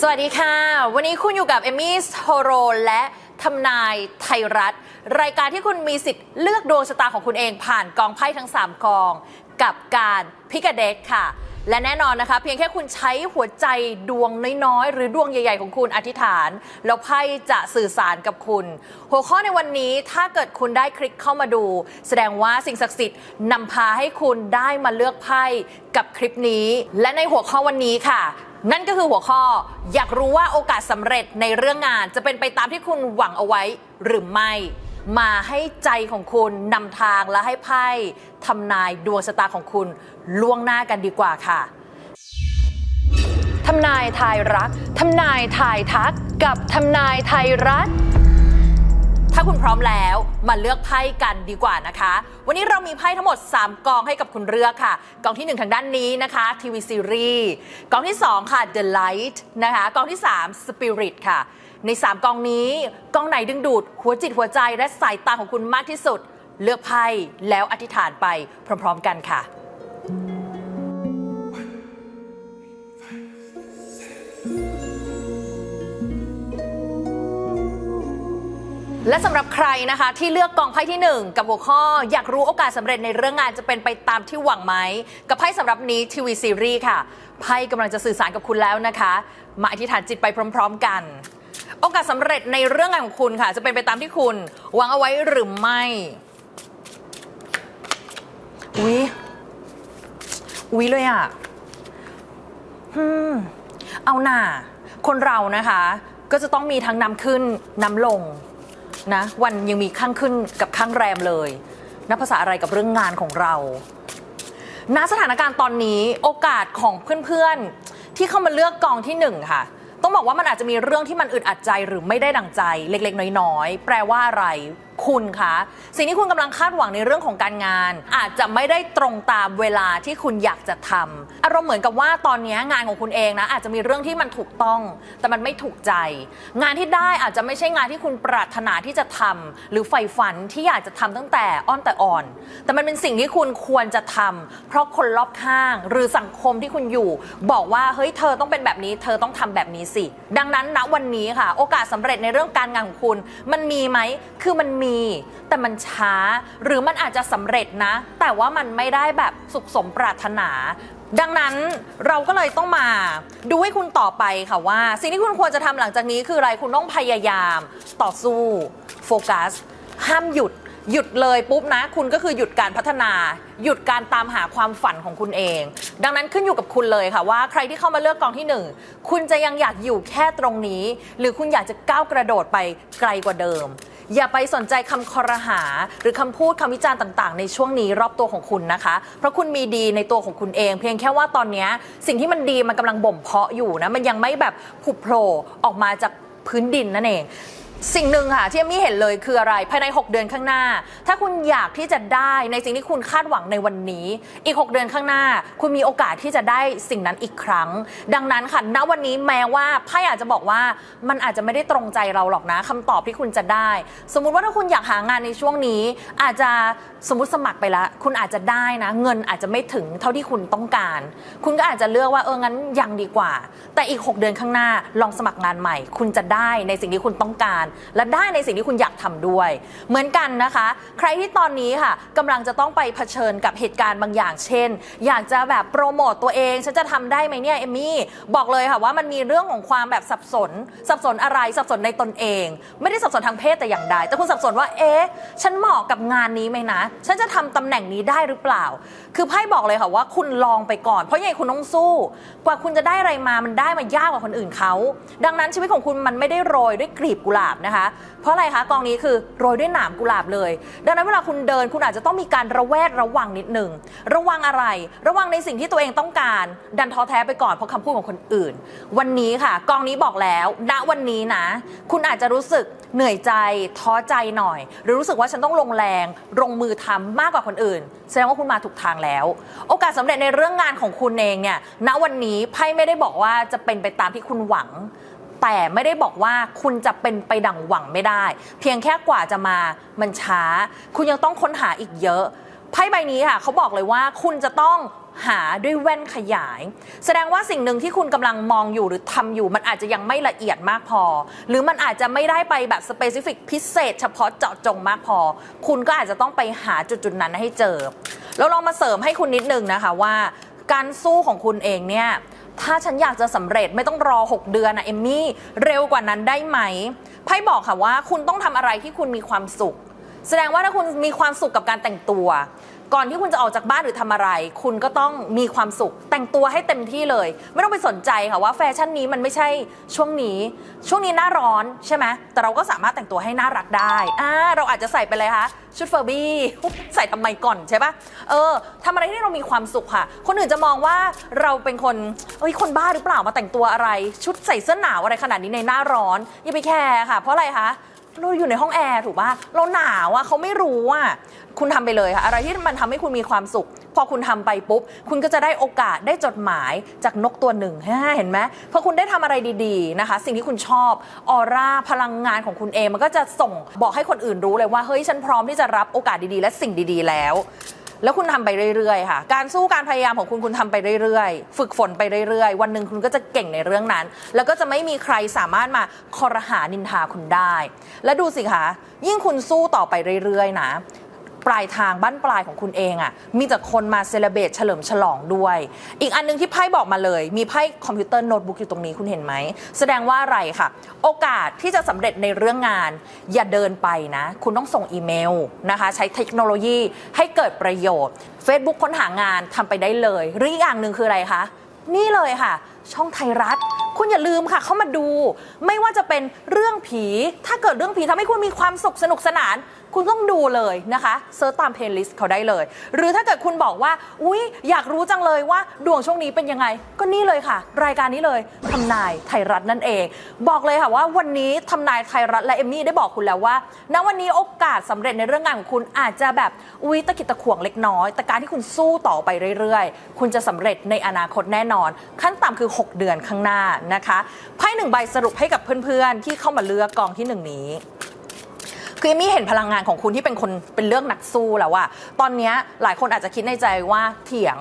สวัสดีค่ะ วันนี้คุณอยู่กับเอมี่โทโรและทำนายไทยรัฐ รายการที่คุณมีสิทธิ์เลือกดวงชะตาของคุณเองผ่านกองไพ่ทั้ง 3 กอง กับการพิกเด็กค่ะ และแน่นอนนะคะ เพียงแค่คุณใช้หัวใจดวงน้อยๆ หรือดวงใหญ่ ๆ ของคุณอธิษฐาน แล้วไพ่จะสื่อสารกับคุณ หัวข้อในวันนี้ถ้าเกิดคุณได้คลิกเข้ามาดู แสดงว่าสิ่งศักดิ์สิทธิ์นำพาให้คุณได้มาเลือกไพ่กับคลิปนี้ และในหัวข้อวันนี้ค่ะ นั่นก็คือหัวข้อ อยากรู้ว่าโอกาสสำเร็จในเรื่องงานจะเป็นไปตามที่คุณหวังเอาไว้หรือไม่ มาให้ใจของคุณนำทางและให้ไพ่ทำนายดวงชะตาของคุณล่วงหน้ากันดีกว่าค่ะทำนายทายรักทำนายทายทัก กับทำนายไทยรัฐ ถ้าคุณพร้อมแล้วมาเลือกไพ่กันดีกว่านะคะ วันนี้เรามีไพ่ทั้งหมด 3 กองให้กับคุณเลือกค่ะ กองที่ 1 ทางด้านนี้นะคะทีวีซีรีส์กองที่ 2 ค่ะ The Light นะคะ กองที่ 3 Spirit ค่ะ ใน 3 กองนี้ กองไหนดึงดูด หัวจิตหัวใจและสายตาของคุณมากที่สุด เลือกไพ่แล้วอธิษฐานไปพร้อม ๆ กันค่ะ และสำหรับใครนะคะ ที่เลือกกองไพ่ที่ 1 กับหัวข้อ อยากรู้โอกาสสำเร็จในเรื่องงานจะเป็นไปตามที่หวังไหม กับไพ่สำหรับนี้ทีวีซีรีส์ค่ะไพ่กำลังจะสื่อสารกับคุณแล้วนะคะ มาอธิษฐานจิตไปพร้อม ๆ กัน โอกาสสำเร็จในเรื่องงานของคุณค่ะ จะเป็นไปตามที่คุณหวังเอาไว้หรือไม่ อุ๊ย อุ๊ยเลยอะอืมเอาหน่าคนเรานะคะ ก็จะต้องมีทั้งน้ำขึ้นน้ำลงนะ วันยังมีข้างขึ้นกับข้างแรมเลยนับภาษาอะไรกับเรื่องงานของเราณสถานการณ์ตอนนี้โอกาสของเพื่อนๆ ที่เข้ามาเลือกกองที่หนึ่งค่ะ ต้องบอกว่ามันอาจจะมีเรื่องที่มันอึดอัดใจหรือไม่ได้ดังใจเล็กๆ น้อยๆ แปลว่าอะไร คุณคะสิ่งที่คุณกำลังคาดหวังในเรื่องของการงาน อาจจะไม่ได้ตรงตามเวลาที่คุณอยากจะทำอารมณ์เหมือนกับว่าตอนนี้งานของคุณเองนะอาจจะมีเรื่องที่มันถูกต้อง แต่มันไม่ถูกใจ งานที่ได้อาจจะไม่ใช่งานที่คุณปรารถนาที่จะทำหรือใฝ่ฝันที่อยากจะทำตั้งแต่อ้อนแต่อ่อน แต่มันเป็นสิ่งที่คุณควรจะทำเพราะคนรอบข้างหรือสังคมที่คุณอยู่ บอกว่าเฮ้ยเธอต้องเป็นแบบนี้เธอต้องทำแบบนี้สิ ดังนั้นณวันนี้ค่ะ โอกาสสำเร็จในเรื่องการงานของคุณ มันมีไหมคือมันมีแต่มันช้า หรือมันอาจจะสำเร็จนะ แต่ว่ามันไม่ได้แบบสุขสมปรารถนา ดังนั้นเราก็เลยต้องมาดูให้คุณต่อไปค่ะว่า สิ่งที่คุณควรจะทำหลังจากนี้คืออะไรคุณต้องพยายามต่อสู้ โฟกัส ห้ามหยุดหยุดเลยปุ๊บนะ คุณก็คือหยุดการพัฒนา หยุดการตามหาความฝันของคุณเอง ดังนั้นขึ้นอยู่กับคุณเลยค่ะว่าใครที่เข้ามาเลือกกองที่หนึ่งคุณจะยังอยากอยู่แค่ตรงนี้ หรือคุณอยากจะก้าวกระโดดไปไกลกว่าเดิม อย่าไปสนใจคำคอรหา หรือคำพูดคำวิจารณ์ต่างๆ ในช่วงนี้รอบตัวของคุณนะคะ เพราะคุณมีดีในตัวของคุณเอง เพียงแค่ว่าตอนนี้สิ่งที่มันดีมันกำลังบ่มเพาะอยู่นะมันยังไม่แบบผุโผล่ออกมาจากพื้นดินนั่นเอง สิ่งหนึ่งค่ะที่เอมมี่เห็นเลยคืออะไรภายใน 6 เดือนข้างหน้า ถ้าคุณอยากที่จะได้ในสิ่งที่คุณคาดหวังในวันนี้ อีก 6 เดือนข้างหน้า คุณมีโอกาสที่จะได้สิ่งนั้นอีกครั้ง ดังนั้นค่ะณวันนี้แม้ว่าไพ่อาจจะบอกว่ามันอาจจะไม่ได้ตรงใจเราหรอกนะคำตอบที่คุณจะได้ สมมุติว่าถ้าคุณอยากหางานในช่วงนี้ อาจจะสมมติสมัครไปแล้ว คุณอาจจะได้นะ เงินอาจจะไม่ถึงเท่าที่คุณต้องการ คุณก็อาจจะเลือกว่าเอองั้นยังดีกว่า แต่อีก 6 เดือนข้างหน้าลองสมัครงานใหม่ คุณจะได้ในสิ่งที่คุณต้องการและได้ในสิ่งที่คุณอยากทำด้วย เหมือนกันนะคะ ใครที่ตอนนี้ค่ะกำลังจะต้องไปเผชิญกับเหตุการณ์บางอย่าง เช่น อยากจะแบบโปรโมตตัวเองฉันจะทำได้ไหมเนี่ยเอมมี่บอกเลยค่ะว่ามันมีเรื่องของความแบบสับสน สับสนอะไรสับสนในตนเอง ไม่ได้สับสนทางเพศแต่อย่างใดแต่คุณสับสนว่าเอ๊ะฉันเหมาะกับงานนี้ไหมนะ ฉันจะทำตำแหน่งนี้ได้หรือเปล่า คือไพ่บอกเลยค่ะว่าคุณลองไปก่อน เพราะยังไงคุณต้องสู้ กว่าคุณจะได้อะไรมามันได้มายากกว่าคนอื่นเขาดังนั้นชีวิตของคุณมันไม่ได้โรยด้วยกลีบกุหลาบนะคะ เพราะอะไรคะกองนี้คือโรยด้วยหนามกุหลาบเลย ดังนั้นเวลาคุณเดินคุณอาจจะต้องมีการระแวดระวังนิดหนึ่งระวังอะไร ระวังในสิ่งที่ตัวเองต้องการ ดันท้อแท้ไปก่อนเพราะคำพูดของคนอื่น วันนี้ค่ะ กองนี้บอกแล้วณวันนี้นะ คุณอาจจะรู้สึกเหนื่อยใจท้อใจหน่อย หรือรู้สึกว่าฉันต้องลงแรงลงมือทำมากกว่าคนอื่น แสดงว่าคุณมาถูกทางแล้ว โอกาสสำเร็จในเรื่องงานของคุณเองเนี่ยณวันนี้ไพ่ไม่ได้บอกว่าจะเป็นไปตามที่คุณหวัง แต่ไม่ได้บอกว่าคุณจะเป็นไปดั่งหวังไม่ได้ เพียงแค่กว่าจะมามันช้า คุณยังต้องค้นหาอีกเยอะไพ่ใบนี้ค่ะเขาบอกเลยว่าคุณจะต้องหาด้วยแว่นขยาย แสดงว่าสิ่งหนึ่งที่คุณกำลังมองอยู่หรือทำอยู่ มันอาจจะยังไม่ละเอียดมากพอ หรือมันอาจจะไม่ได้ไปแบบสเปซิฟิกพิเศษ เฉพาะเจาะจงมากพอ คุณก็อาจจะต้องไปหาจุดๆนั้นให้เจอ แล้วลองมาเสริมให้คุณนิดนึงนะคะว่า การสู้ของคุณเองเนี่ย ถ้าฉันอยากจะสำเร็จไม่ต้องรอ 6 เดือนนะเอมมี่เร็วกว่านั้นได้ไหมไพ่บอกค่ะว่าคุณต้องทำอะไรที่คุณมีความสุข แสดงว่าถ้าคุณมีความสุขกับการแต่งตัว ก่อนที่คุณจะออกจากบ้านหรือทำอะไร คุณก็ต้องมีความสุข แต่งตัวให้เต็มที่เลย ไม่ต้องไปสนใจค่ะว่าแฟชั่นนี้มันไม่ใช่ช่วงนี้ ช่วงนี้หน้าร้อนใช่ไหมแต่เราก็สามารถแต่งตัวให้น่ารักได้อ่าเราอาจจะใส่ไปเลยคะชุดเฟอร์บี้ใส่ทำไมก่อนใช่ปะเออทำอะไรที่เรามีความสุขค่ะ คนอื่นจะมองว่าเราเป็นคนเอ้ยคนบ้าหรือเปล่ามาแต่งตัวอะไร ชุดใส่เสื้อหนาวอะไรขนาดนี้ในหน้าร้อนอย่าไปแคร์ค่ะ เพราะอะไรคะ เราอยู่ในห้องแอร์ถูกป่ะเราหนาวอะเขาไม่รู้อะคุณทำไปเลยค่ะ อะไรที่มันทำให้คุณมีความสุข พอคุณทำไปปุ๊บ คุณก็จะได้โอกาสได้จดหมายจากนกตัวหนึ่งเห็นไหมพอคุณได้ทำอะไรดีๆนะคะ สิ่งที่คุณชอบออร่าพลังงานของคุณเองมันก็จะส่งบอกให้คนอื่นรู้เลยว่าเฮ้ยฉันพร้อมที่จะรับโอกาสดีๆ และสิ่งดี ๆ แล้ว แล้วคุณทำไปเรื่อยๆค่ะ การสู้การพยายามของคุณคุณทำไปเรื่อยๆ ฝึกฝนไปเรื่อยๆ วันหนึ่งคุณก็จะเก่งในเรื่องนั้น แล้วก็จะไม่มีใครสามารถมาคอรหานินทาคุณได้ และดูสิคะยิ่งคุณสู้ต่อไปเรื่อยๆนะ ปลายทางบ้านปลายของคุณเองอะ่ะมีแต่คนมาเซเลเบตเฉลิมฉลองด้วย อีกอันหนึงที่ไพ่บอกมาเลย มีไพ่คอมพิวเตอร์โน้ตบุ๊กอยู่ตรงนี้คุณเห็นไหม แสดงว่าอะไรค่ะ โอกาสที่จะสำเร็จในเรื่องงาน อย่าเดินไปนะ คุณต้องส่งอีเมลนะคะ ใช้เทคโนโลยีให้เกิดประโยชน์ Facebook ค้นหางานทำไปได้เลย หรืออีกอย่างหนึ่งคืออะไรคะนี่เลยค่ะ ช่องไทยรัฐคุณอย่าลืมค่ะ เข้ามาดู ไม่ว่าจะเป็นเรื่องผี ถ้าเกิดเรื่องผีทำให้คุณมีความสุขสนุกสนาน คุณต้องดูเลยนะคะเซิร์ชตามเพลย์ลิสต์เขาได้เลย หรือถ้าเกิดคุณบอกว่า อุ๊ย อยากรู้จังเลยว่าดวงช่วงนี้เป็นยังไง ก็นี่เลยค่ะ รายการนี้เลยทำนายไทยรัฐนั่นเอง บอกเลยค่ะว่าวันนี้ทำนายไทยรัฐและเอมมี่ได้บอกคุณแล้วว่าณวันนี้โอกาสสำเร็จในเรื่องงานของคุณอาจจะแบบอุ๊ยตะกิดตะขวงเล็กน้อย แต่การที่คุณสู้ต่อไปเรื่อยๆ คุณจะสำเร็จในอนาคตแน่นอน ขั้นต่ำคือ 6 เดือนข้างหน้านะคะไพ่หนึ่งใบสรุปให้กับเพื่อนๆที่เข้ามาเลือกกองที่หนึ่งนี้ คือเอมี่เห็นพลังงานของคุณที่เป็นคนเป็นเรื่องนักสู้แล้วว่าตอนเนี้ยหลายคนอาจจะคิดในใจว่าเถียง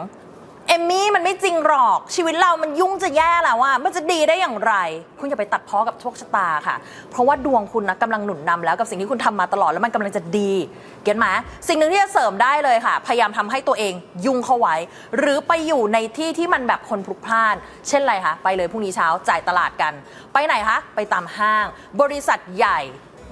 เอมี่มันไม่จริงหรอกชีวิตเรามันยุ่งจะแย่แล้วว่ามันจะดีได้อย่างไร คุณอย่าไปตัดพ้อกับโชคชะตาค่ะ เพราะว่าดวงคุณนะกำลังหนุนนำแล้วกับสิ่งที่คุณทำมาตลอดแล้วมันกำลังจะดีเก็ตไหมสิ่งหนึ่งที่จะเสริมได้เลยค่ะ พยายามทำให้ตัวเองยุ่งเข้าไว้ หรือไปอยู่ในที่ที่มันแบบคนพลุกพล่าน เช่นไรคะไปเลยพรุ่งนี้เช้าจ่ายตลาดกัน ไปไหนคะไปตามห้าง บริษัทใหญ่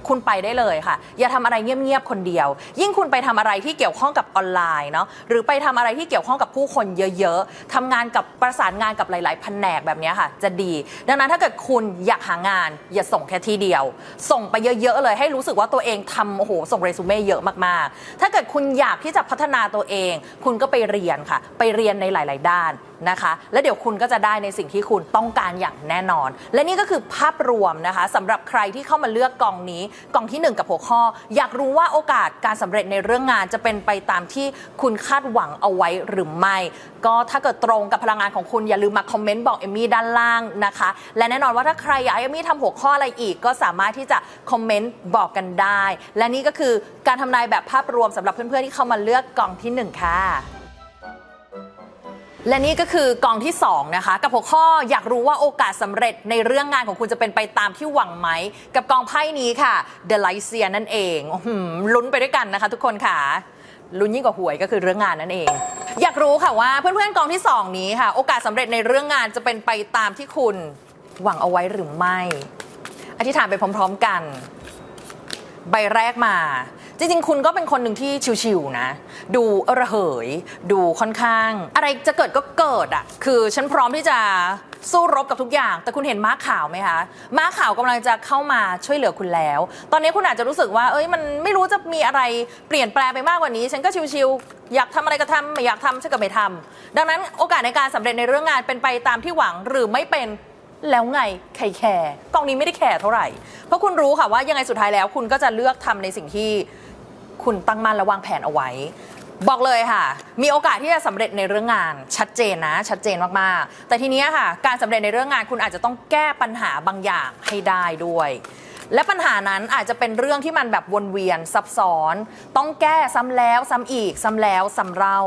คุณไปได้เลยค่ะ อย่าทำอะไรเงียบๆคนเดียว ยิ่งคุณไปทำอะไรที่เกี่ยวข้องกับออนไลน์เนาะหรือไปทำอะไรที่เกี่ยวข้องกับผู้คนเยอะๆทำงานกับประสานงานกับหลาย ๆ แผนกแบบนี้ค่ะ จะดี ดังนั้นถ้าเกิดคุณอยากหางาน อย่าส่งแค่ที่เดียว ส่งไปเยอะๆเลยให้รู้สึกว่าตัวเองทำโอ้โหส่งเรซูเม่เยอะมากๆ ถ้าเกิดคุณอยากที่จะพัฒนาตัวเอง คุณก็ไปเรียนค่ะ ไปเรียนในหลาย ๆ ด้าน นะคะ แล้วเดี๋ยวคุณก็จะได้ในสิ่งที่คุณต้องการอย่างแน่นอน และนี่ก็คือภาพรวมนะคะสำหรับใครที่เข้ามาเลือกกองนี้กองทีหนึ่1 กับหัวข้อ อยากรู้ว่าโอกาสการสำเร็จในเรื่องงานจะเป็นไปตามที่คุณคาดหวังเอาไว้หรือไม่ ก็ถ้าเกิดตรงกับพลังงานของคุณอย่าลืมมาคอมเมนต์บอกเอมมี่ด้านล่างนะคะ และแน่นอนว่าถ้าใครอยากให้เอมมี่ทำหัวข้ออะไรอีก ก็สามารถที่จะคอมเมนต์บอกกันได้ และนี่ก็คือการทำนายแบบภาพรวมสำหรับเพื่อนๆที่เข้ามาเลือกกองที่หนึ่งค่ะ และนี่ก็คือกองที่ 2 นะคะ กับหัวข้ออยากรู้ว่าโอกาสสำเร็จในเรื่องงานของคุณจะเป็นไปตามที่หวังไหม กับกองไพ่นี้ค่ะ The l i g h t s e e r นั่นเองลุ้นไปด้วยกันนะคะ ทุกคนค่ะลุ้นยิ่งกว่าหวยก็คือเรื่องงานนั่นเอง อยากรู้ค่ะว่าเพื่อนๆกองที่ 2 นี้ค่ะ โอกาสสำเร็จในเรื่องงานจะเป็นไปตามที่คุณหวังเอาไว้หรือไม่ อธิษฐานไปพร้อม ๆ กัน ใบแรกมา จริงๆ คุณก็เป็นคนหนึ่งที่ชิวๆนะ ดูระเหย ดูค่อนข้าง อะไรจะเกิดก็เกิดอะ คือฉันพร้อมที่จะสู้รบกับทุกอย่าง แต่คุณเห็นม้าขาวไหมคะ ม้าขาวกำลังจะเข้ามาช่วยเหลือคุณแล้ว ตอนนี้คุณอาจจะรู้สึกว่า เอ้ย มันไม่รู้จะมีอะไรเปลี่ยนแปลงไปมากกว่านี้ ฉันก็ชิวๆ อยากทำอะไรก็ทำไม่อยากทำฉันก็ไม่ทำดังนั้นโอกาสในการสำเร็จในเรื่องงานเป็นไปตามที่หวังหรือไม่เป็นแล้วไงใครแคร์กองนี้ไม่ได้แคร์เท่าไหร่ เพราะคุณรู้ค่ะว่ายังไงสุดท้ายแล้ว คุณก็จะเลือกทำในสิ่งที่ คุณตั้งมั่นและวางแผนเอาไว้ บอกเลยค่ะ มีโอกาสที่จะสำเร็จในเรื่องงานชัดเจนนะ ชัดเจนมากๆ แต่ทีเนี้ยค่ะ การสำเร็จในเรื่องงานคุณอาจจะต้องแก้ปัญหาบางอย่างให้ได้ด้วย และปัญหานั้นอาจจะเป็นเรื่องที่มันแบบวนเวียนซับซ้อน ต้องแก้ซ้ำแล้วซ้ำอีกซ้ำแล้วซ้ำเล่า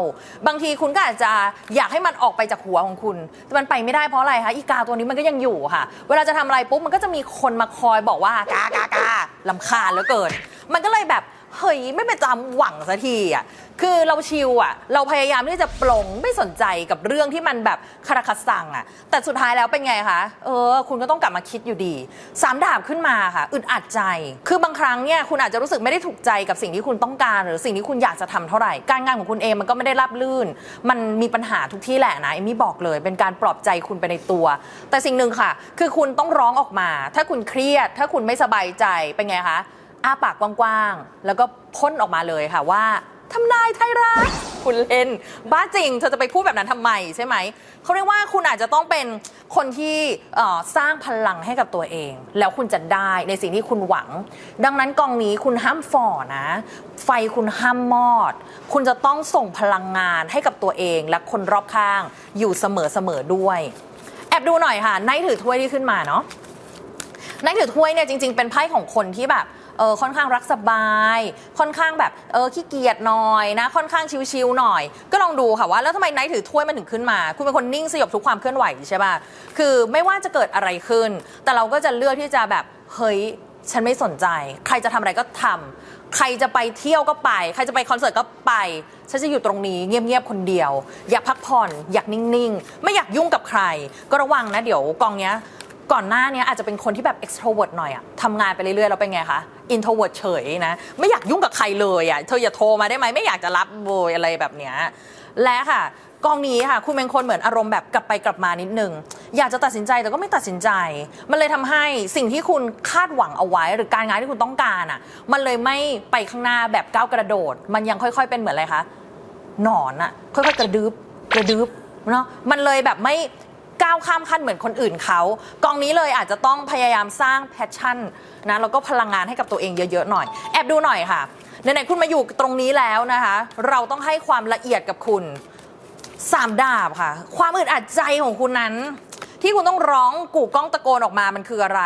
บางทีคุณก็อาจจะอยากให้มันออกไปจากหัวของคุณ แต่มันไปไม่ได้เพราะอะไรคะอีกาตัวนี้มันก็ยังอยู่ค่ะ เวลาจะทำอะไรปุ๊บมันก็จะมีคนมาคอยบอกว่ากากากาลำคาญเหลือเกินมันก็เลยแบบ เฮ้ยไม่เป็นจำหวังสักทีอะคือเราชิลอะ เราพยายามที่จะปลงไม่สนใจกับเรื่องที่มันแบบคาราคาซังอะ แต่สุดท้ายแล้วเป็นไงคะ เออ คุณก็ต้องกลับมาคิดอยู่ดีสามดาบขึ้นมาค่ะอึดอัดใจ คือบางครั้งเนี่ยคุณอาจจะรู้สึกไม่ได้ถูกใจกับสิ่งที่คุณต้องการ หรือสิ่งที่คุณอยากจะทำเท่าไหร่ การงานของคุณเองมันก็ไม่ได้ราบลื่น มันมีปัญหาทุกที่แหละนะเอมมี่บอกเลยเป็นการปลอบใจคุณไปในตัว แต่สิ่งหนึ่งค่ะ คือคุณต้องร้องออกมา ถ้าคุณเครียด ถ้าคุณไม่สบายใจเป็นไงคะ อ้าปากกว้างๆ แล้วก็พ่นออกมาเลยค่ะว่าทำนายไทยรัฐคุณเล่น บ้าจริง เธอจะไปพูดแบบนั้นทำไมใช่ไหม เขาเรียกว่าคุณอาจจะต้องเป็นคนที่สร้างพลังให้กับตัวเอง แล้วคุณจะได้ในสิ่งที่คุณหวัง ดังนั้นกองนี้คุณห้ามฝ่อนะ ไฟคุณห้ามมอด คุณจะต้องส่งพลังงานให้กับตัวเอง และคนรอบข้างอยู่เสมอๆด้วย แอบดูหน่อยค่ะไนถือถ้วยที่ขึ้นมาเนาะ นั่นถือถ้วยเนี่ยจริงๆเป็นไพ่ของคนที่แบบเออค่อนข้างรักสบาย ค่อนข้างแบบเออขี้เกียจหน่อยนะ ค่อนข้างชิวๆหน่อย ก็ลองดูค่ะว่าแล้วทำไมไนท์ถือถ้วยมันถึงขึ้นมา คุณเป็นคนนิ่งสยบทุกความเคลื่อนไหวใช่ป่ะคือไม่ว่าจะเกิดอะไรขึ้น แต่เราก็จะเลือกที่จะแบบเฮ้ยฉันไม่สนใจ ใครจะทำอะไรก็ทำใครจะไปเที่ยวก็ไป ใครจะไปคอนเสิร์ตก็ไป ฉันจะอยู่ตรงนี้เงียบๆคนเดียว อยากพักผ่อน อยากนิ่งๆ ไม่อยากยุ่งกับใคร ก็ระวังนะเดี๋ยวกองเนี้ย ก่อนหน้าเนี้ยอาจจะเป็นคนที่แบบ extrovert หน่อยอะทำงานไปเรื่อยๆแล้วเป็นไงคะ introvert เฉยนะ ไม่อยากยุ่งกับใครเลยอะเธออย่าโทรมาได้ไหมไม่อยากจะรับโวยอะไรแบบเนี้ยและค่ะกองนี้ค่ะ คุณเป็นคนเหมือนอารมณ์แบบกลับไปกลับมานิดนึง อยากจะตัดสินใจแต่ก็ไม่ตัดสินใจ มันเลยทำให้สิ่งที่คุณคาดหวังเอาไว้ หรือการงานที่คุณต้องการอะมันเลยไม่ไปข้างหน้าแบบก้าวกระโดด มันยังค่อย ๆ เป็นเหมือนอะไรคะหนอนอะค่อยๆกระดึบกระดึบเนาะมันเลยแบบไม่ ก้าวข้ามขั้นเหมือนคนอื่นเขากองนี้เลยอาจจะต้องพยายามสร้างแพชชั่นนะแล้วก็พลังงานให้กับตัวเองเยอะๆหน่อย แอบดูหน่อยค่ะไหนๆคุณมาอยู่ตรงนี้แล้วนะคะ เราต้องให้ความละเอียดกับคุณสามดาบค่ะ ความอึดอัดใจของคุณนั้น ที่คุณต้องร้องกู่ก้องตะโกนออกมามันคืออะไร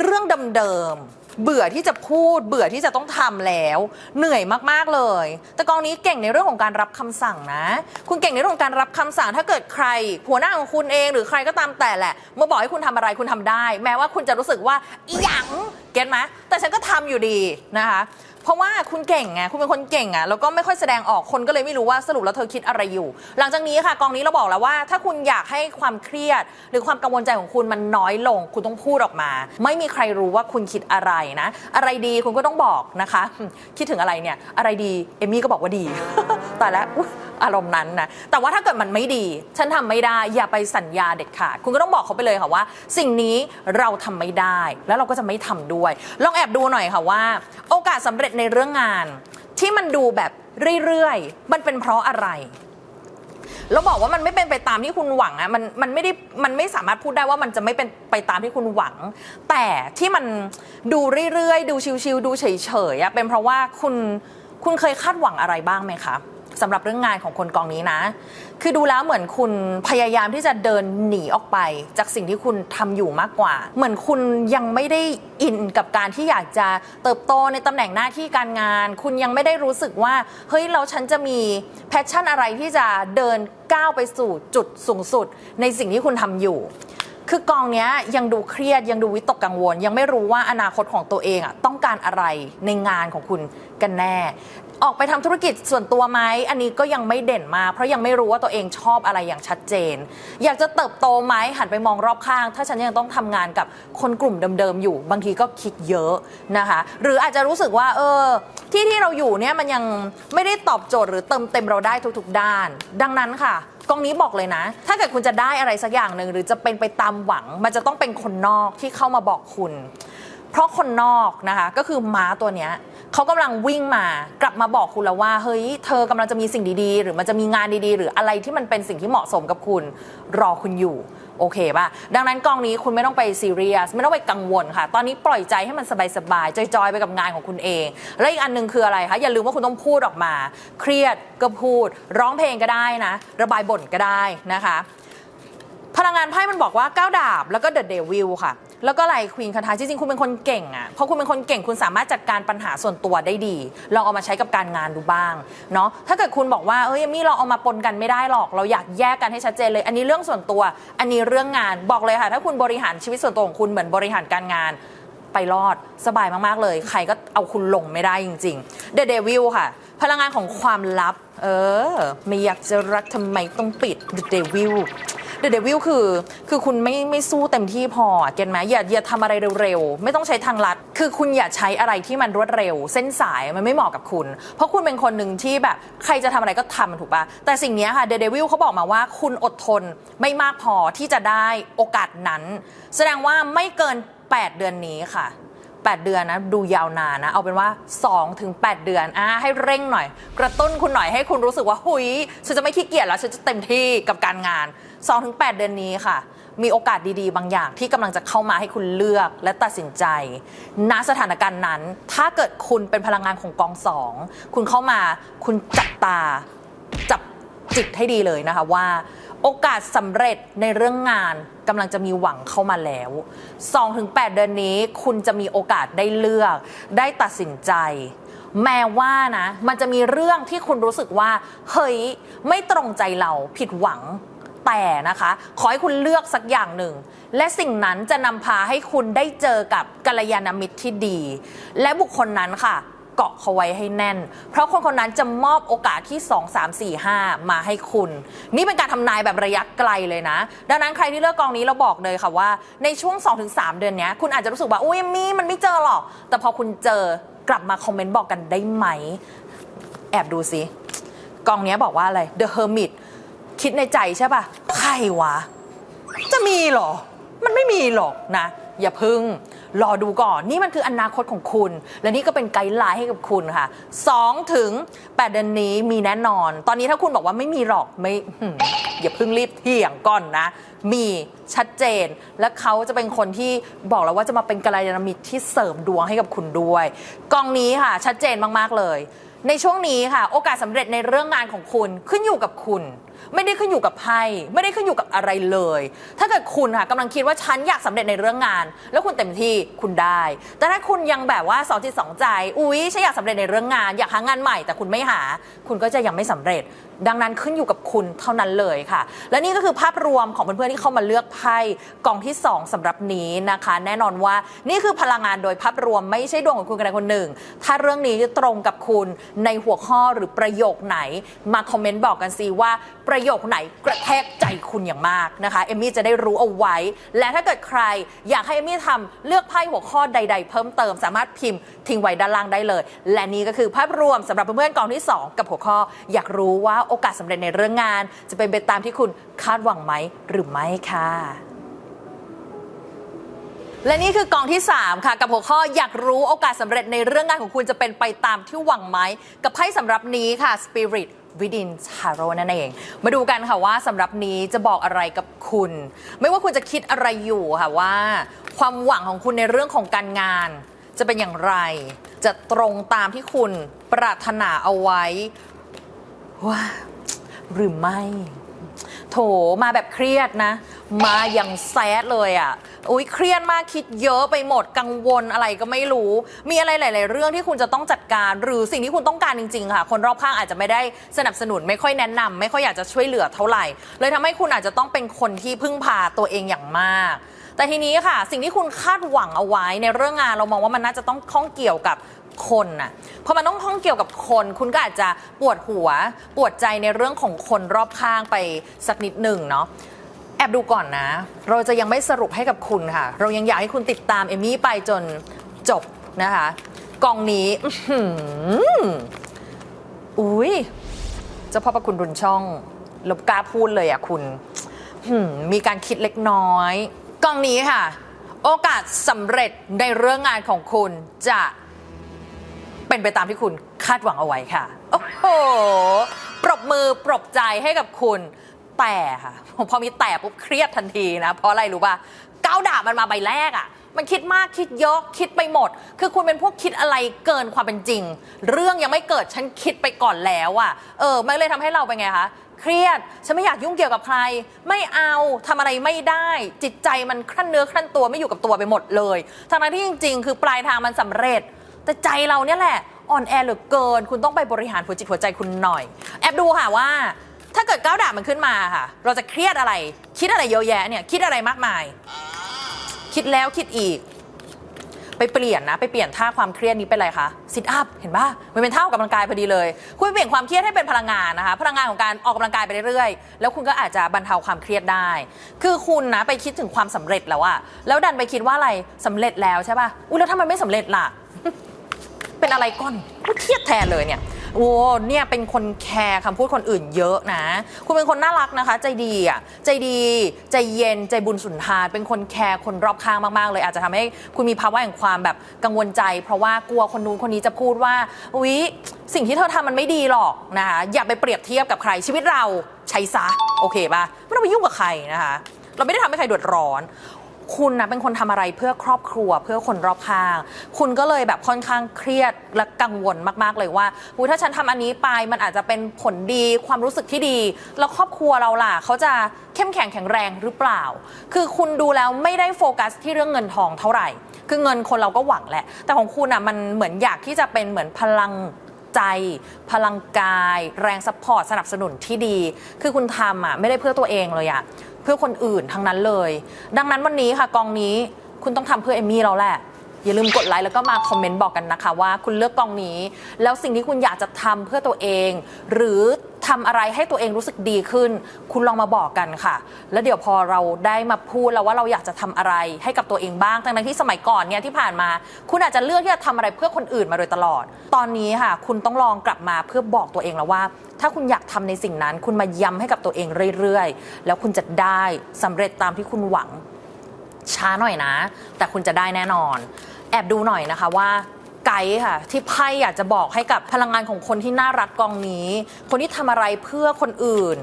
เรื่องเดิมๆ เบื่อที่จะพูด เบื่อที่จะต้องทำแล้ว เหนื่อยมากๆเลย แต่กองนี้เก่งในเรื่องของการรับคำสั่งนะ คุณเก่งในเรื่องของการรับคำสั่งถ้าเกิดใครหัวหน้าของคุณเองหรือใครก็ตามแต่แหละเมื่อบอกให้คุณทำอะไรคุณทำได้ แม้ว่าคุณจะรู้สึกว่าอีหยังเก็ตไหมแต่ฉันก็ทำอยู่ดีนะคะ เพราะว่าคุณเก่งไงคุณเป็นคนเก่งอะแล้วก็ไม่ค่อยแสดงออกคนก็เลยไม่รู้ว่าสรุปแล้วเธอคิดอะไรอยู่ หลังจากนี้ค่ะกองนี้เราบอกแล้วว่า ถ้าคุณอยากให้ความเครียด หรือความกังวลใจของคุณมันน้อยลง คุณต้องพูดออกมา ไม่มีใครรู้ว่าคุณคิดอะไรนะ อะไรดีคุณก็ต้องบอกนะคะ คิดถึงอะไรเนี่ยอะไรดีเอมี่ก็บอกว่าดีแต่แล้วอารมณ์นั้นนะแต่ว่าถ้าเกิดมันไม่ดี ฉันทำไม่ได้อย่าไปสัญญาเด็ดขาดคุณก็ต้องบอกเขาไปเลยค่ะว่า สิ่งนี้เราทำไม่ได้แล้วเราก็จะไม่ทำด้วย ลองแอบดูหน่อยค่ะว่า โอกาสสำเร็จในเรื่องงาน ที่มันดูแบบเรื่อยๆ มันเป็นเพราะอะไรเราบอกว่ามันไม่เป็นไปตามที่คุณหวังอะมันมันไม่ได้มันไม่สามารถพูดได้ว่ามันจะไม่เป็นไปตามที่คุณหวัง แต่ที่มันดูเรื่อยๆ ดูชิวๆดูเฉยๆอะเป็นเพราะว่าคุณคุณเคยคาดหวังอะไรบ้างไหมคะ สำหรับเรื่องงานของคนกองนี้นะ คือดูแล้วเหมือนคุณพยายามที่จะเดินหนีออกไป จากสิ่งที่คุณทำอยู่มากกว่า เหมือนคุณยังไม่ได้อินกับการที่อยากจะเติบโตในตำแหน่งหน้าที่การงาน คุณยังไม่ได้รู้สึกว่าเฮ้ยเราฉันจะมีแพชชั่นอะไรที่จะเดินก้าวไปสู่จุดสูงสุด ในสิ่งที่คุณทำอยู่คือกองนี้ยยังดูเครียดยังดูวิตกกังวล ยังไม่รู้ว่าอนาคตของตัวเองอะต้องการอะไรในงานของคุณกันแน่ ออกไปทำธุรกิจส่วนตัวไหมอันนี้ก็ยังไม่เด่นมา เพราะยังไม่รู้ว่าตัวเองชอบอะไรอย่างชัดเจน อยากจะเติบโตไหมหันไปมองรอบข้าง ถ้าฉันยังต้องทำงานกับคนกลุ่มเดิมๆอยู่ บางทีก็คิดเยอะนะคะ หรืออาจจะรู้สึกว่า เออ ที่ที่เราอยู่เนี่ยมันยังไม่ได้ตอบโจทย์หรือเติมเต็มเราได้ทุกๆ ด้าน ดังนั้นค่ะกองนี้บอกเลยนะ ถ้าเกิดคุณจะได้อะไรสักอย่างหนึ่งหรือจะเป็นไปตามหวัง มันจะต้องเป็นคนนอกที่เข้ามาบอกคุณ เพราะคนนอกนะคะ ก็คือม้าตัวเนี้ย เขากำลังวิ่งมากลับมาบอกคุณแล้วว่า เฮ้ย เธอกำลังจะมีสิ่งดีๆ หรือมันจะมีงานดีๆ หรืออะไรที่มันเป็นสิ่งที่เหมาะสมกับคุณรอคุณอยู่โอเคป่ะ ดังนั้นกองนี้คุณไม่ต้องไปซีเรียสไม่ต้องไปกังวลค่ะ ตอนนี้ปล่อยใจให้มันสบายๆจอยๆไปกับงานของคุณเอง และอีกอันหนึงคืออะไรคะ อย่าลืมว่าคุณต้องพูดออกมา เครียดก็พูด ร้องเพลงก็ได้นะ ระบายบ่นก็ได้นะคะ พลังงานไพ่มันบอกว่าก้าวดาบแล้วก็เดอะเดวิลค่ะ แล้วก็อะไรควีนคาทาจริงๆคุณเป็นคนเก่งอะ่ะเพราะคุณเป็นคนเก่งคุณสามารถจัดการปัญหาส่วนตัวได้ดีลองเอามาใช้กับการงานดูบ้างเนาะถ้าเกิดคุณบอกว่าเอ้ยมี่เราเอามาปนกันไม่ได้หรอก เราอยากแยกกันให้ชัดเจนเลย อันนี้เรื่องส่วนตัว อันนี้เรื่องงานบอกเลยค่ะ ถ้าคุณบริหารชีวิตส่วนตัวของคุณเหมือนบริหารการงานไปรอดสบายมาก ๆ เลย ใครก็เอาคุณลงไม่ได้จริงๆ The Devil ค่ะ พลังงานของความลับ เออ ไม่อยากจะรักทำไมต้องปิดเดวิล The Devil The Devil คือ คือคุณไม่ไม่สู้เต็มที่พอเก็ตไหมอย่าอย่าทำอะไรเร็วๆ ไม่ต้องใช้ทางลัด คือคุณอย่าใช้อะไรที่มันรวดเร็ว เส้นสายมันไม่เหมาะกับคุณ เพราะคุณเป็นคนหนึ่งที่แบบใครจะทำอะไรก็ทำมันถูกปะแต่สิ่งนี้ค่ะ The Devil เขาบอกมาว่าคุณอดทนไม่มากพอที่จะได้โอกาสนั้น แสดงว่าไม่เกิน 8 เดือนนี้ค่ะ 8 เดือนนะดูยาวนานนะ เอาเป็นว่า 2 ถึง 8 เดือนอะให้เร่งหน่อย กระตุ้นคุณหน่อยให้คุณรู้สึกว่าหุยฉันจะไม่ขี้เกียจแล้วฉันจะเต็มที่กับการงาน 2 ถึง 8 เดือนนี้ค่ะ มีโอกาสดีๆ บางอย่างที่กำลังจะเข้ามาให้คุณเลือกและตัดสินใจณสถานการณ์นั้น ถ้าเกิดคุณเป็นพลังงานของกองสองคุณเข้ามาคุณจับตาจับจิตให้ดีเลยนะคะว่า โอกาสสำเร็จในเรื่องงานกำลังจะมีหวังเข้ามาแล้ว 2-8 เดือนนี้คุณจะมีโอกาสได้เลือก ได้ตัดสินใจ แม้ว่านะ มันจะมีเรื่องที่คุณรู้สึกว่า เฮ้ย ไม่ตรงใจเราผิดหวังแต่นะคะ ขอให้คุณเลือกสักอย่างหนึ่ง และสิ่งนั้นจะนำพาให้คุณได้เจอกับกัลยาณมิตรที่ดี และบุคคลนั้นค่ะ เกาะเขาไว้ให้แน่น เพราะคนคนนั้นจะมอบโอกาสที่ 2 3 4 5 มาให้คุณ นี่เป็นการทำนายแบบระยะไกลเลยนะ ดังนั้นใครที่เลือกกองนี้เราบอกเลยค่ะว่า ในช่วง 2-3 เดือนนี้คุณอาจจะรู้สึกว่าอุ้ยมีมันไม่เจอหรอก แต่พอคุณเจอกลับมาคอมเมนต์บอกกันได้ไหม แอบดูสิกองนี้บอกว่าอะไร The Hermit คิดในใจใช่ป่ะ ใครวะ จะมีหรอ มันไม่มีหรอกนะ อย่าพึ่ง รอดูก่อน นี่มันคืออนาคตของคุณ และนี่ก็เป็นไกด์ไลน์ให้กับคุณค่ะ2ถึง8เดือนนี้มีแน่นอน ตอนนี้ถ้าคุณบอกว่าไม่มีหรอกไม่อย่าเพึ่งรีบเถียงก่อนนะ มีชัดเจน และเขาจะเป็นคนที่บอกแล้วว่าจะมาเป็นกัลยาณมิตรที่เสริมดวงให้กับคุณด้วย กองนี้ค่ะ ชัดเจนมากๆเลย ในช่วงนี้ค่ะ โอกาสสำเร็จในเรื่องงานของคุณขึ้นอยู่กับคุณ ไม่ได้ขึ้นอยู่กับไพ่ไม่ได้ขึ้นอยู่กับอะไรเลย ถ้าเกิดคุณค่ะกำลังคิดว่าฉันอยากสำเร็จในเรื่องงาน แล้วคุณเต็มที่คุณได้ แต่ถ้าคุณยังแบบว่าสองจิตสองใจ อุ๊ยฉันอยากสำเร็จในเรื่องงาน อยากหางานใหม่แต่คุณไม่หา คุณก็จะยังไม่สำเร็จ ดังนั้นขึ้นอยู่กับคุณเท่านั้นเลยค่ะ และนี่ก็คือภาพรวมของเพื่อนๆที่เข้ามาเลือกไพ่กองที่ 2สำหรับนี้นะคะ แน่นอนว่านี่คือพลังงานโดยภาพรวมไม่ใช่ดวงของคุณคนใดคนหนึ่ง ถ้าเรื่องนี้ตรงกับคุณในหัวข้อหรือประโยคไหนมาคอมเมนต์บอกกันสิว่าประโยคไหนกระแทกใจคุณอย่างมากนะคะเอมมี่จะได้รู้เอาไว้ และถ้าเกิดใครอยากให้เอมมี่ทำเลือกไพ่หัวข้อใด ๆ เพิ่มเติมสามารถพิมพ์ทิ้งไว้ด้านล่างได้เลย และนี่ก็คือภาพรวมสำหรับเพื่อนๆกองที่ 2 กับหัวข้อ อยากรู้ว่าโอกาสสำเร็จในเรื่องงาน จะเป็นไปตามที่คุณคาดหวังไหมหรือไม่ค่ะและนี่คือกองที่ 3 ค่ะ กับหัวข้ออยากรู้โอกาสสำเร็จในเรื่องงานของคุณจะเป็นไปตามที่หวังไหม กับไพ่สำหรับนี้ค่ะ Spirit วิดินชาโรนั่นเอง มาดูกันค่ะว่าสำหรับนี้จะบอกอะไรกับคุณ ไม่ว่าคุณจะคิดอะไรอยู่ค่ะว่า ความหวังของคุณในเรื่องของการงาน จะเป็นอย่างไร จะตรงตามที่คุณปรารถนาเอาไว้ว่าหรือไม่ โถมาแบบเครียดนะ มาอย่างแซดเลยอะ่ะอุ้ยเครียดมากคิดเยอะไปหมดกังวลอะไรก็ไม่รู้ มีอะไรหลาย ๆ เรื่องที่คุณจะต้องจัดการ หรือสิ่งที่คุณต้องการจริง ๆ ค่ะ คนรอบข้างอาจจะไม่ได้สนับสนุน ไม่ค่อยแนะนำไม่ค่อยอยากจะช่วยเหลือเท่าไหร่ เลยทำให้คุณอาจจะต้องเป็นคนที่พึ่งพาตัวเองอย่างมากแต่ทีนี้ค่ะ สิ่งที่คุณคาดหวังเอาไว้ในเรื่องงานเรามองว่ามันน่าจะต้องข้องเกี่ยวกับคนน่ะพอมันต้องข้องเกี่ยวกับคน คุณก็อาจจะปวดหัว ปวดใจในเรื่องของคนรอบข้างไปสักนิดหนึ่งเนาะ แอบดูก่อนนะ เราจะยังไม่สรุปให้กับคุณค่ะ เรายังอยากให้คุณติดตามเอมี่ไปจนจบนะคะ กองนี้ออุ้ยเจ้าพ่อประคุณรุนช่องลบกล้าพูดเลยอะคุณมมีการคิดเล็กน้อย กองนี้ค่ะ โอกาสสำเร็จในเรื่องงานของคุณจะเป็นไปตามที่คุณคาดหวังเอาไว้ค่ะ โอ้โห ปรบมือปรบใจให้กับคุณ แต่ค่ะพอมีแต่ปุ๊บเครียดทันทีนะ เพราะอะไรรู้ป่ะก้าวดาบมันมาใบแรกอะ่ะ มันคิดมากคิดเยอะคิดไปหมด คือคุณเป็นพวกคิดอะไรเกินความเป็นจริง เรื่องยังไม่เกิดฉันคิดไปก่อนแล้วอะ่ะเออมันเลยทำให้เราเป็นไงคะเครียด ฉันไม่อยากยุ่งเกี่ยวกับใคร ไม่เอาทำอะไรไม่ได้ จิตใจมันครั่นเนื้อครั่นตัวไม่อยู่กับตัวไปหมดเลยทั้งนั้นที่จริง ๆ คือปลายทางมันสำเร็จ แต่ใจเราเนี่ยแหละอ่อนแอเหลือเกิน คุณต้องไปบริหารหัวจิตหัวใจคุณหน่อย แอบดูค่ะว่า ถ้าเกิดก้าวด่าบมันขึ้นมาค่ะ เราจะเครียดอะไร คิดอะไรเยอะแยะเนี่ย คิดอะไรมากมาย คิดแล้วคิดอีก ไปเปลี่ยนนะ ไปเปลี่ยนท่าความเครียดนี้เป็นอะไรคะซิทอัพเห็นปะมันเป็นท่าออกกำลังกายพอดีเลย คุณเปลี่ยนความเครียดให้เป็นพลังงานนะคะ พลังงานของการออกกำลังกายไปเรื่อยๆ แล้วคุณก็อาจจะบรรเทาความเครียดได้ คือคุณนะไปคิดถึงความสำเร็จแล้วอะแล้วดันไปคิดว่าอะไรสำเร็จแล้วใช่ป่ะอุ้ยแล้วถ้ามันไม่สำเร็จล่ะ เป็นอะไรก่อนก็เครียดแทนเลยเนี่ยโอ้เนี่ยเป็นคนแคร์คำพูดคนอื่นเยอะนะ คุณเป็นคนน่ารักนะคะ ใจดีอะใจดี ใจเย็นใจบุญสุนทาน เป็นคนแคร์คนรอบข้างมากๆเลย อาจจะทำให้คุณมีภาวะแห่งความแบบกังวลใจ เพราะว่ากลัวคนนู้นคนนี้จะพูดว่าอุ๊ยสิ่งที่เธอทำมันไม่ดีหรอกนะคะอย่าไปเปรียบเทียบกับใครชีวิตเราใช้ซะโอเคป่ะไม่ต้องไปยุ่งกับใครนะคะเราไม่ได้ทำให้ใครเดือดร้อน คุณนะเป็นคนทำอะไรเพื่อครอบครัวเพื่อคนรอบข้าง คุณก็เลยแบบค่อนข้างเครียดและกังวลมากๆเลยว่าอุ๊ยถ้าฉันทำอันนี้ไปมันอาจจะเป็นผลดีความรู้สึกที่ดี แล้วครอบครัวเราล่ะเขาจะเข้มแข็งแข็งแรงหรือเปล่า คือคุณดูแล้วไม่ได้โฟกัสที่เรื่องเงินทองเท่าไหร่ คือเงินคนเราก็หวังแหละ แต่ของคุณอะมันเหมือนอยากที่จะเป็นเหมือนพลังใจ พลังกาย แรงซัพพอร์ตสนับสนุนที่ดี คือคุณทำอะไม่ได้เพื่อตัวเองเลยอะ พื่อคนอื่นทั้งนั้นเลย ดังนั้นวันนี้ค่ะกองนี้คุณต้องทำเพื่อเอมมี่เราแหละอย่าลืมกดไลค์แล้วก็มาคอมเมนต์บอกกันนะคะว่าคุณเลือกกองนี้ แล้วสิ่งที่คุณอยากจะทำเพื่อตัวเอง หรือ ทำอะไรให้ตัวเองรู้สึกดีขึ้น คุณลองมาบอกกันค่ะ แล้วเดี๋ยวพอเราได้มาพูดแล้วว่าเราอยากจะทำอะไรให้กับตัวเองบ้างทั้งๆที่สมัยก่อนเนี่ยที่ผ่านมา คุณอาจจะเลือกที่จะทำอะไรเพื่อคนอื่นมาโดยตลอด ตอนนี้ค่ะ คุณต้องลองกลับมาเพื่อบอกตัวเองแล้วว่า ถ้าคุณอยากทำในสิ่งนั้น คุณมาย้ำให้กับตัวเองเรื่อยๆ แล้วคุณจะได้สำเร็จตามที่คุณหวังช้าหน่อยนะ แต่คุณจะได้แน่นอน แอบดูหน่อยนะคะว่า ไกด์ค่ะ ที่ไพ่อยากจะบอกให้กับพลังงานของคนที่น่ารักกองนี้ คนที่ทำอะไรเพื่อคนอื่น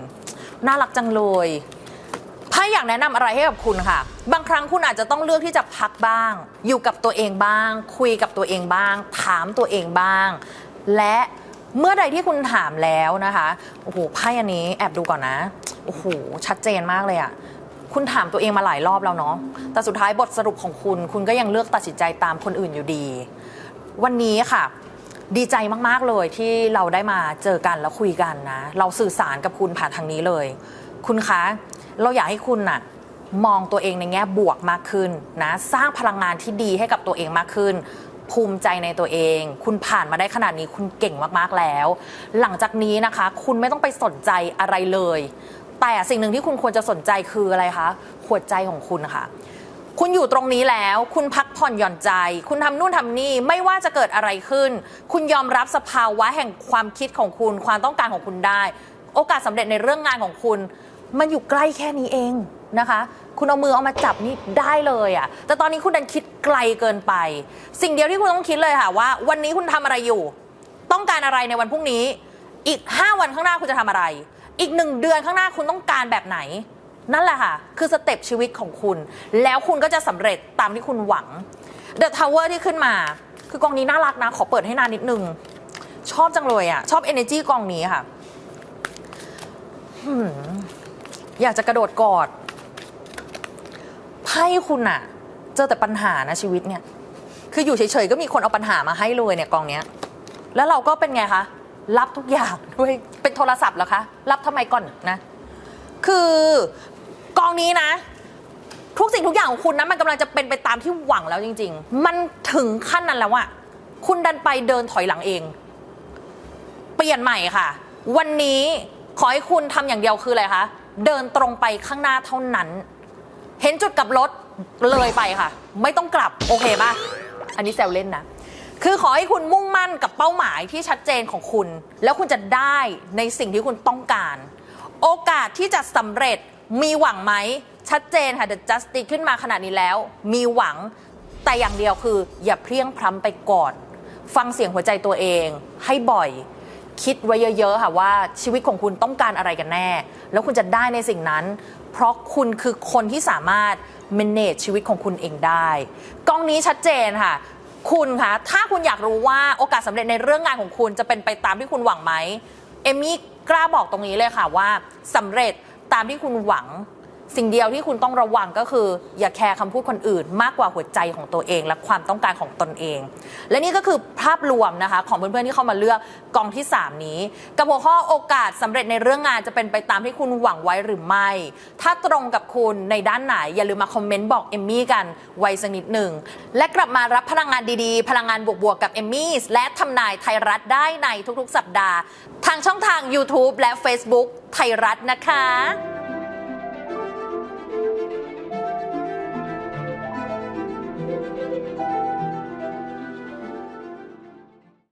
น่ารักจังเลยไพ่อยากแนะนำอะไรให้กับคุณค่ะ บางครั้งคุณอาจจะต้องเลือกที่จะพักบ้าง อยู่กับตัวเองบ้าง คุยกับตัวเองบ้าง ถามตัวเองบ้าง และเมื่อใดที่คุณถามแล้วนะคะโอ้โหไพ่อันนี้แอบดูก่อนนะโอ้โหชัดเจนมากเลยอะคุณถามตัวเองมาหลายรอบแล้วเนาะแต่สุดท้ายบทสรุปของคุณ คุณก็ยังเลือกตัดสินใจตามคนอื่นอยู่ดี วันนี้ค่ะ ดีใจมาก ๆ เลยที่เราได้มาเจอกันแล้วคุยกันนะ เราสื่อสารกับคุณผ่านทางนี้เลย คุณคะ เราอยากให้คุณน่ะมองตัวเองในแง่บวกมากขึ้นนะ สร้างพลังงานที่ดีให้กับตัวเองมากขึ้น ภูมิใจในตัวเอง คุณผ่านมาได้ขนาดนี้คุณเก่งมากๆแล้ว หลังจากนี้นะคะ คุณไม่ต้องไปสนใจอะไรเลย แต่สิ่งหนึ่งที่คุณควรจะสนใจคืออะไรคะหัวใจของคุณค่ะ คุณอยู่ตรงนี้แล้ว คุณพักผ่อนหย่อนใจ คุณทำนู่นทำนี่ไม่ว่าจะเกิดอะไรขึ้น คุณยอมรับสภาวะแห่งความคิดของคุณ ความต้องการของคุณได้ โอกาสสำเร็จในเรื่องงานของคุณ มันอยู่ใกล้แค่นี้เองนะคะ คุณเอามือเอามาจับนี่ได้เลยอะ่ะ แต่ตอนนี้คุณดันคิดไกลเกินไป สิ่งเดียวที่คุณต้องคิดเลยค่ะว่า วันนี้คุณทำอะไรอยู่ ต้องการอะไรในวันพรุ่งนี้ อีก 5 วันข้างหน้าคุณจะทำอะไร อีกหนึ่งเดือนข้างหน้าคุณต้องการแบบไหน นั่นแหละค่ะ คือสเต็ปชีวิตของคุณ แล้วคุณก็จะสำเร็จตามที่คุณหวัง The Tower ที่ขึ้นมา คือกองนี้น่ารักนะ ขอเปิดให้นานนิดนึง ชอบจังเลยอะ่ะ ชอบ energy กองนี้ค่ะ อยากจะกระโดดกอดไพ่คุณอะเจอแต่ปัญหานะชีวิตเนี่ย คืออยู่เฉยๆ ก็มีคนเอาปัญหามาให้เลยเนี่ยกองเนี้ย แล้วเราก็เป็นไงคะ รับทุกอย่างด้วย เป็นโทรศัพท์เหรอคะ รับทำไมก่อนนะคือ กองนี้นะ ทุกสิ่งทุกอย่างของคุณนะมันกำลังจะเป็นไปตามที่หวังแล้วจริง ๆ มันถึงขั้นนั้นแล้วอะคุณดันไปเดินถอยหลังเอง เปลี่ยนใหม่ค่ะ วันนี้ขอให้คุณทำอย่างเดียวคืออะไรคะเดินตรงไปข้างหน้าเท่านั้น เห็นจุดกลับรถเลยไปค่ะ ไม่ต้องกลับโอเคป่ะอันนี้แซวเล่นนะคือขอให้คุณมุ่งมั่นกับเป้าหมายที่ชัดเจนของคุณ แล้วคุณจะได้ในสิ่งที่คุณต้องการ โอกาสที่จะสำเร็จ มีหวังไหม ชัดเจนค่ะ The Justice ขึ้นมาขนาดนี้แล้ว มีหวังแต่อย่างเดียวคือ อย่าเพลียงพล้ำไปก่อน ฟังเสียงหัวใจตัวเอง ให้บ่อย คิดไว้เยอะๆค่ะว่าชีวิตของคุณต้องการอะไรกันแน่ แล้วคุณจะได้ในสิ่งนั้น เพราะคุณคือคนที่สามารถ manage ชีวิตของคุณเองได้กองนี้ชัดเจนค่ะคุณคะ ถ้าคุณอยากรู้ว่าโอกาสสำเร็จในเรื่องงานของคุณจะเป็นไปตามที่คุณหวังไหม เอมมี่กล้าบอกตรงนี้เลยค่ะว่าสำเร็จ ตามที่คุณหวัง สิ่งเดียวที่คุณต้องระวังก็คือ อย่าแคร์คำพูดคนอื่น มากกว่าหัวใจของตัวเอง และความต้องการของตนเอง และนี่ก็คือภาพรวมนะคะ ของเพื่อนๆที่เข้ามาเลือกกองที่ 3 นี้ กับหัวข้อโอกาสสำเร็จในเรื่องงานจะเป็นไปตามที่คุณหวังไว้หรือไม่ ถ้าตรงกับคุณในด้านไหน อย่าลืมมาคอมเมนต์บอกเอมมี่กันไว้สักนิดหนึ่งและกลับมารับพลังงานดีๆ พลังงานบวกๆกับเอมมี่และทำนายไทยรัฐได้ในทุกๆ สัปดาห์ ทางช่องทาง YouTube และ Facebook ไทยรัฐนะคะ